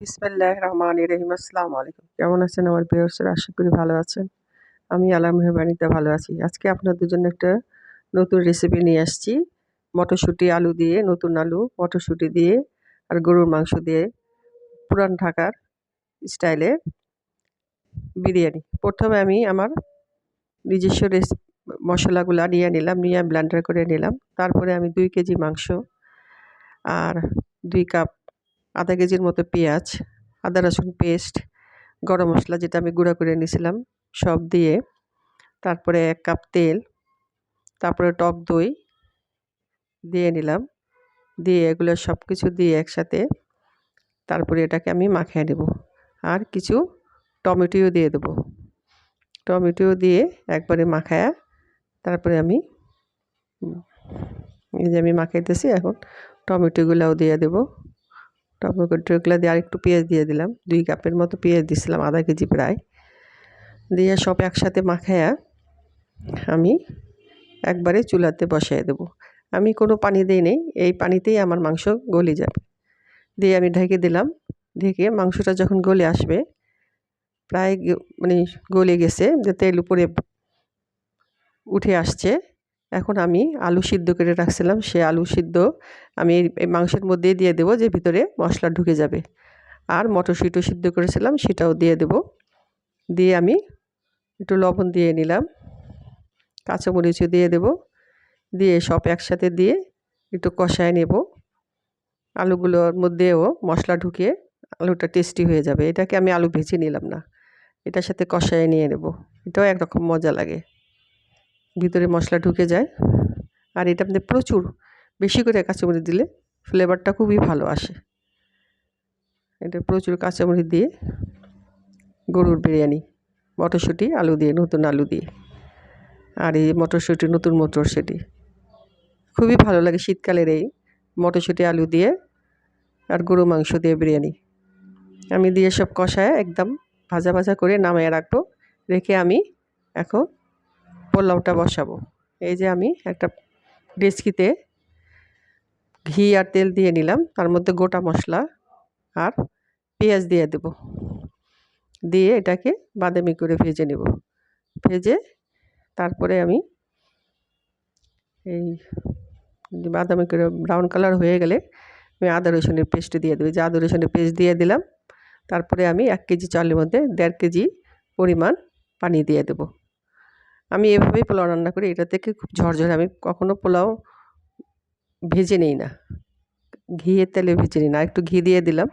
বিসমিল্লাহ রহমান রহিম আসসালামু আলাইকুম কেমন আছেন আমার বিয়ার্সরা আশা করি ভালো আছেন। আমি আল্লাহ মেহরবানিতে ভালো আছি। আজকে আপনাদের জন্য একটা নতুন রেসিপি নিয়ে আসছি। মটরশুঁটি, আলু দিয়ে, নতুন আলু, মটরশুঁটি দিয়ে আর গরুর মাংস দিয়ে পুরান ঢাকার স্টাইলে বিরিয়ানি। প্রথমে আমি আমার নিজস্ব রেসিপি মশলাগুলো নিয়ে নিলাম, নিয়ে ব্লেন্ডার করে নিলাম। তারপরে আমি দুই কেজি মাংস আর দুই কাপ আধা কেজির মতো পেঁয়াজ, আদা রসুন পেস্ট গরম মশলা যেটা আমি গুঁড়া করে নিয়েছিলাম সব দিয়ে তারপরে এক কাপ তেল, তারপরে টক দই দিয়ে নিলাম। দিয়ে এগুলো সব কিছু দিয়ে একসাথে তারপরে এটাকে আমি মাখিয়ে নেব। আর কিছু টমেটোও দিয়ে দেবো। টমেটো দিয়ে একবারে মাখায়া তারপরে আমি এই যে আমি মাখাইতেছি এখন টমেটোগুলোও দিয়ে দেবো। টমেটোগুলো দিয়ে আরেকটু পেঁয়াজ দিয়ে দিলাম। দুই কাপের মতো পেঁয়াজ দিছিলাম, আধা কেজি প্রায়। দিয়ে সব একসাথে মাখায়া আমি একবারে চুলাতে বসাই দেবো। আমি কোনো পানি দিই নেই, এই পানিতেই আমার মাংস গলে যাবে। দিয়ে আমি ঢেকে দিলাম। ঢেকে মাংসটা যখন গলে আসবে, প্রায় মানে গলে গেছে, যে তেল উপরে উঠে আসছে এখন আমি আলু সিদ্ধ করে রাখছিলাম, সে আলু সিদ্ধ আমি এই মাংসের মধ্যেই দিয়ে দেবো, যে ভিতরে মশলা ঢুকে যাবে। আর মটরশুঁটিও সিদ্ধ করেছিলাম, সেটাও দিয়ে দেব। দিয়ে আমি একটু লবণ দিয়ে নিলাম, কাঁচামরিচও দিয়ে দেব। দিয়ে সব একসাথে দিয়ে একটু কষায় নেব। আলুগুলোর মধ্যেও মশলা ঢুকিয়ে আলুটা টেস্টি হয়ে যাবে। এটাকে আমি আলু ভেজে নিলাম না, এটার সাথে কষায় নিয়ে নেব। এটাও একরকম মজা লাগে। ভিতরে মশলা ঢুকে যায়। আর এটা আমাদের প্রচুর বেশি করে কাঁচামরিচ দিলে ফ্লেভারটা খুবই ভালো আসে। এটা প্রচুর কাঁচামরিচ দিয়ে গরুর বিরিয়ানি, মটরশুঁটি, আলু দিয়ে, নতুন আলু দিয়ে। আর এই মটরশুঁটি, নতুন মটরশুঁটি। খুবই ভালো লাগে শীতকালের এই মটরশুঁটি, আলু দিয়ে আর গরু মাংস দিয়ে বিরিয়ানি। আমি দিয়ে সব কষায় একদম ভাজা ভাজা করে নামিয়ে রাখব, রেখে আমি এখন পোলাওটা বসাবো। এই যে আমি একটা ডেচকিতে ঘি আর তেল দিয়ে নিলাম, তার মধ্যে গোটা মশলা আর পেঁয়াজ দিয়ে দেব। দিয়ে এটাকে বাদামি করে ভেজে নেব। ভেজে তারপরে আমি এই বাদামি করে ব্রাউন কালার হয়ে গেলে আমি আদা রসুনের পেস্ট দিয়ে দেবো। যে আদা রসুনের পেস্ট দিয়ে দিলাম, তারপরে আমি এক কেজি চালের মধ্যে দেড় কেজি পরিমাণ পানি দিয়ে দেবো। আমি এভাবেই পোলাও রান্না করি। এটা থেকে খুব ঝরঝরে। আমি কখনও পোলাও ভেজে নিই না। ঘিয়ের তেলে ভেজে নিই না। একটু ঘি দিয়ে দিলাম।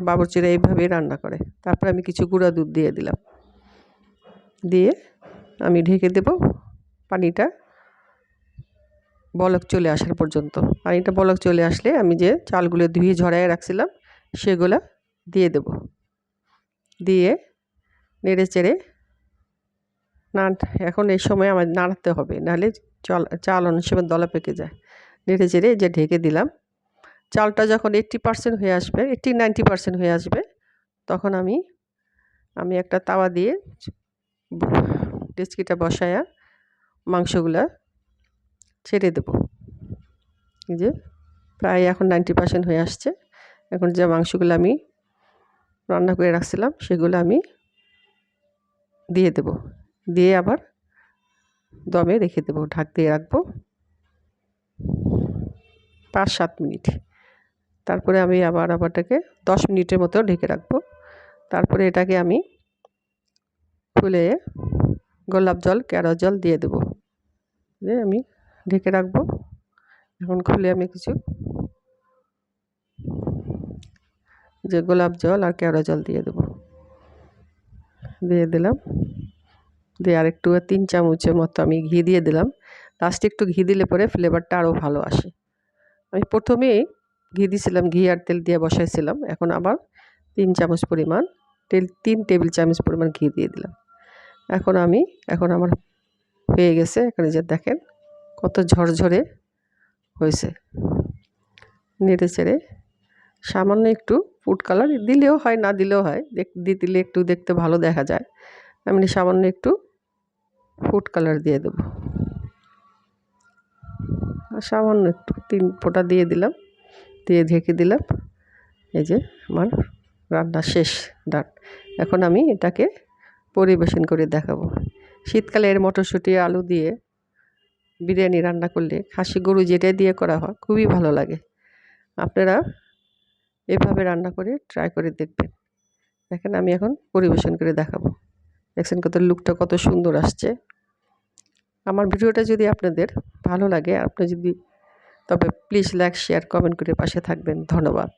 বাবরচিরা এইভাবেই রান্না করে। তারপরে আমি কিছু গুঁড়া দুধ দিয়ে দিলাম। দিয়ে আমি ঢেকে দেব পানিটা। বলক চলে আসার পর্যন্ত। পানিটা বলক চলে আসলে আমি যে চালগুলো ধুয়ে ঝরাইয়ে রাখছিলাম, সেগুলো দিয়ে দেব। দিয়ে নেড়ে চেড়ে না এখন এই সময় আমার নাড়াতে হবে, নাহলে চাল চাল অনেক সময় দলা পেকে যায়। নেড়ে চেড়ে যে ঢেকে দিলাম, চালটা যখন এইট্টি পারসেন্ট হয়ে আসবে এইট্টি নাইনটি পারসেন্ট হয়ে আসবে, তখন আমি আমি একটা তাওয়া দিয়ে ডেচকিটা বসায়া মাংসগুলা ছেড়ে দেবো। এই যে প্রায় এখন নাইনটি পারসেন্ট হয়ে আসছে, এখন যে মাংসগুলো আমি রান্না করে রাখছিলাম, সেগুলো আমি দিয়ে দেব। দিয়ে আবার দমে রেখে দেবো, ঢাক দিয়ে রাখব। পাঁচ সাত মিনিট। তারপরে আমি আবার আবারটাকে দশ মিনিটের মতো ঢেকে রাখব। তারপরে এটাকে আমি খুলে গোলাপ জল কেরো জল দিয়ে দেবো। দিয়ে আমি ঢেকে রাখব। এখন খুলে আমি কিছু যে গোলাপ জল আর কেওড়া জল দিয়ে দেবো। দিয়ে দিলাম। দিয়ে আরেকটু তিন চামচের মতো আমি ঘি দিয়ে দিলাম। লাস্টে একটু ঘি দিলে পরে ফ্লেভারটা আরও ভালো আসে। আমি প্রথমেই ঘি দিয়েছিলাম ঘি আর তেল দিয়ে বসাইছিলাম। এখন আবার তিন চামচ পরিমাণ তেল, তিন টেবিল চামচ পরিমাণ ঘি দিয়ে দিলাম। এখন আমি, এখন আমার হয়ে গেছে, এখানে যে দেখেন কত ঝরঝরে হয়েছে। নেড়ে চেড়ে সামান্য একটু ফুড কালার দিলেও হয়, না দিলেও হয়। দিলে একটু দেখতে ভালো দেখা যায়। আমি সামান্য একটু ফুড কালার দিয়ে দেবো। সামান্য একটু তিন ফোঁটা দিয়ে দিলাম, দিয়ে ঢেকে দিলাম। এই যে আমার রান্না শেষ, ডান। এখন আমি এটাকে পরিবেশন করে দেখাবো। শীতকালে এর মটরশুঁটি, আলু দিয়ে বিরিয়ানি রান্না করলে খাসি গরু যেটাই দিয়ে করা হয়, খুবই ভালো লাগে। আপনারা এভাবে রান্না করে ট্রাই করে দেখবেন। দেখেন আমি এখন পরিবেশন করে দেখাবো। দেখছেন কত লুকটা কত সুন্দর আসছে। আমার ভিডিওটা যদি আপনাদের ভালো লাগে, আপনি যদি, তবে প্লিজ লাইক শেয়ার কমেন্ট করে পাশে থাকবেন। ধন্যবাদ।